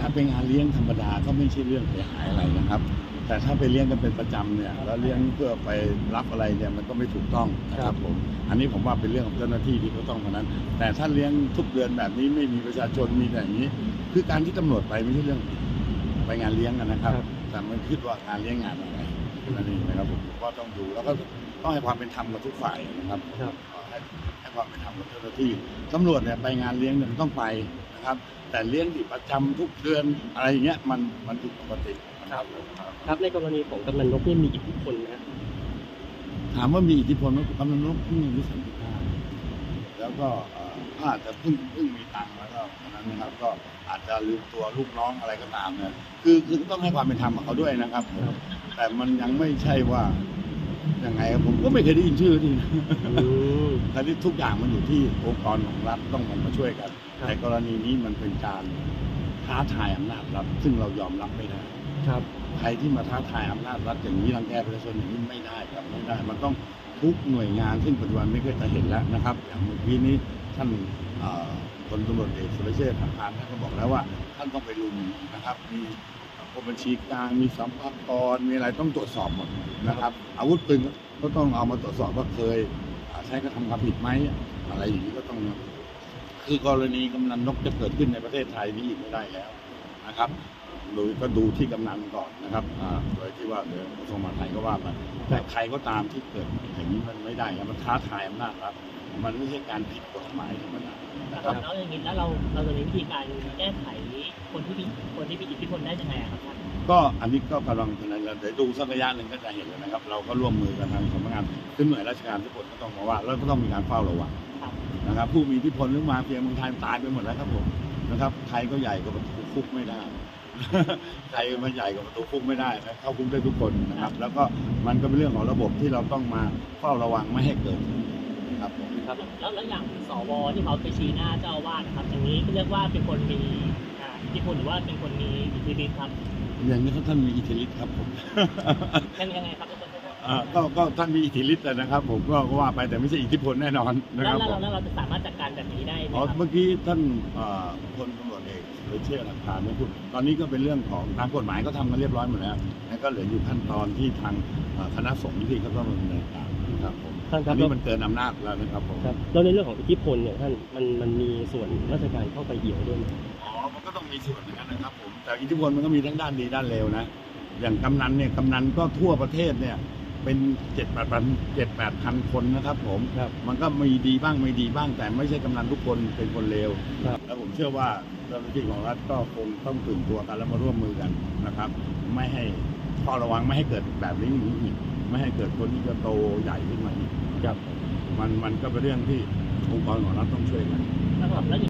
ถ้าเป็นงานเลี้ยงธรรมดาก็ไม่ใช่เรื่องเสียหายอะไรนะครับ แต่ถ้าไปเลี้ยงกันเป็นประจำเนี่ยแล้วเลี้ยงเพื่อไปรับอะไรเนี่ยมันก็ไม่ถูกต้องนะครับผมอันนี้ผมว่าเป็นเรื่องของเจ้าหน้าที่ที่เขาต้องเท่านั้น แต่ถ้าเลี้ยงทุกเดือนแบบนี้ไม่มีประชาชนมีแต่อย่างนี้ คือการที่ตำรวจไปไม่ใช่เรื่องผิดไปงานเลี้ยงกันนะครับครับแต่มันคิดว่างานเลี้ยงงานอะไรนั่นเองนะครับผมก็ต้องดูแล้วก็ต้องให้ความเป็นธรรมกับทุกฝ่ายนะครับครับให้ให้ความเป็นธรรมกับเจ้าหน้าที่ตำรวจเนี่ยไปงานเลี้ยงเนี่ยมันต้องไป นะครับ แต่เลี้ยงที่ประจำทุกเดือนอะไรอย่างเงี้ยมันมันผิดปกตินะครับ ครับในกรณีของกำนันนกนี่มีอิทธิพลนะฮะถามว่ามีอิทธิพลไหมกำนันนกเพิ่งอายุสามสิบห้าแล้วก็เอ่อก็อาจจะเพิ่งเพิ่งมีตังค์แล้วก็ตอนนั้นนะครับก็อาจจะลืมตัวลูกน้องอะไรก็ตามเนี่ยคือคือต้องให้ความเป็นธรรมกับเขาด้วยนะครับ แต่มันยังไม่ใช่ว่า ยังไงครับผมก็ไม่เคยได้ยินชื่อที่นะอืมแต่ที่ทุกอย่างมันอยู่ที่องค์กรของรัฐต้องมาช่วยกันครับ แต่กรณีนี้มันเป็นการท้าทายอำนาจรัฐซึ่งเรายอมรับไม่ได้ ครับ ใครที่มาท้าทายอำนาจรัฐอย่างนี้รังแกประชาชนอย่างนี้ไม่ได้ครับไม่ได้ มันต้องทุกหน่วยงานซึ่งปัจจุบันไม่เคยจะเห็นแล้วนะครับ อย่างเมื่อกี้นี้ท่านเอ่อพลตำรวจเอกสุรเชษฐ์หักพานท่านก็บอกแล้วว่า ท่านต้องไปลุมนะครับ มี กรมบัญชีกลางมีสัมภากรมีอะไรต้องตรวจสอบหมดนะครับ อาวุธปืนก็ต้องเอามาตรวจสอบว่าเคยใช้กระทำความผิดไหมอะไรอย่างนี้ก็ต้องคือกรณีกำนันนกจะเกิดขึ้นในประเทศไทยนี้อีกไม่ได้แล้วนะครับ โดยก็ดูที่กำนันก่อนนะครับอ่าโดยที่ว่าเดี๋ยวกระทรวงมหาดไทยก็ว่าไปแต่ใครก็ตามที่เกิดอย่างนี้มันไม่ได้ครับมันท้าทายอำนาจรัฐมันไม่ใช่การผิดกฎหมายธรรมดานะครับแล้วอย่างนี้แล้วเราเราจะมีวิธีการแก้ไขคนที่มีคนที่มีอิทธิพลได้ยังไงอะครับท่านก็อันนี้ก็กำลังภายในเราเดี๋ยวดูสักระยะหนึ่งก็จะเห็นแล้วนะครับ เราก็ร่วมมือกันทางสำนักงานซึ่งหน่วยราชการทุกคนก็ต้องมาว่าแล้วก็ต้องมีการเฝ้าระวังครับนะครับ ผู้มีอิทธิพลหรือมาเพียงเมืองไทยตายไปหมดแล้วครับผมนะครับไทยก็ใหญ่กว่าประตูคุกไม่ได้ ไทยมันใหญ่กว่าประตูคุกไม่ได้นะเข้าคุกได้ทุกคนนะครับ แล้วก็มันก็เป็นเรื่องของระบบที่เราต้องมาเฝ้าระวังไม่ให้เกิดนะครับผมครับแล้วแล้วอย่างสวที่เขาไปชี้หน้าเจ้าอาวาสนะครับอย่างนี้เรียกว่าเป็นคนมีอ่าอิทธิพลหรือว่าเป็นคนมีอิทธิฤทธิ์ครับอย่างนี้ครับท่านมีอิทธิฤทธิ์ครับผมยังยังไงครับทุกคนอ่าก็ก็ท่านมีอิทธิฤทธิ์นะครับ ผมก็ก็ว่าไปแต่ไม่ใช่อิทธิพลแน่นอนนะแล้ควรับแล้วผมแล้วเราจะสามารถจัดการแบบนี้ได้ไหม อ๋อครับเมื่อกี้ท่านเอ่อพลตำรวจเอกสุรเชษฐ์หักพานได้พูดตอนนี้ก็เป็นเรื่องของทางกฎหมายก็ทำกันเรียบร้อยหมดแล้วแล้วก็เหลืออยู่ขั้นตอนที่ทางเอ่อคณะสงฆ์ที่เขาต้องดำเนินการนะครับผมท่านคอัรับนนี้มันเกินอำนาจแล้วนะครับผม ครับแล้วในเรื่องของอิทธิพลเนี่ยท่านมันมันมีส่วนราชการเข้าไปเอี่ยวด้วยไหม อ๋อ มันก็ต้องมีส่วนเหมือนกันนะครับผม แต่อิทธิพลมันก็มีทั้งด้านดีด้านเลวนะ อย่างกำนันเนี่ย กำนันก็ทั่วประเทศเนี่ย เป็นเจ็ดแปดพันเจ็ดแปดพันคนนะครับ ผมครับ มันก็มีดีบ้างไม่ดีบ้าง แต่ไม่ใช่กำนันทุกคนเป็นคนเลวครับ แล้วผมเชื่อว่าเจ้าหน้าที่ของรัฐก็คงต้องตื่นตัวกันแล้วมาร่วมมือกันนะครับ ไม่ให้เฝ้าระวังไม่ให้เกิดแบบนี้อีกไม่ให้เกิดคนที่จะโตใหญ่ขึ้นมาอีกครับ มันมันก็เป็นเรื่องที่องค์กรของรัฐต้องช่วยกันแล้วแบบแล้วอย่าง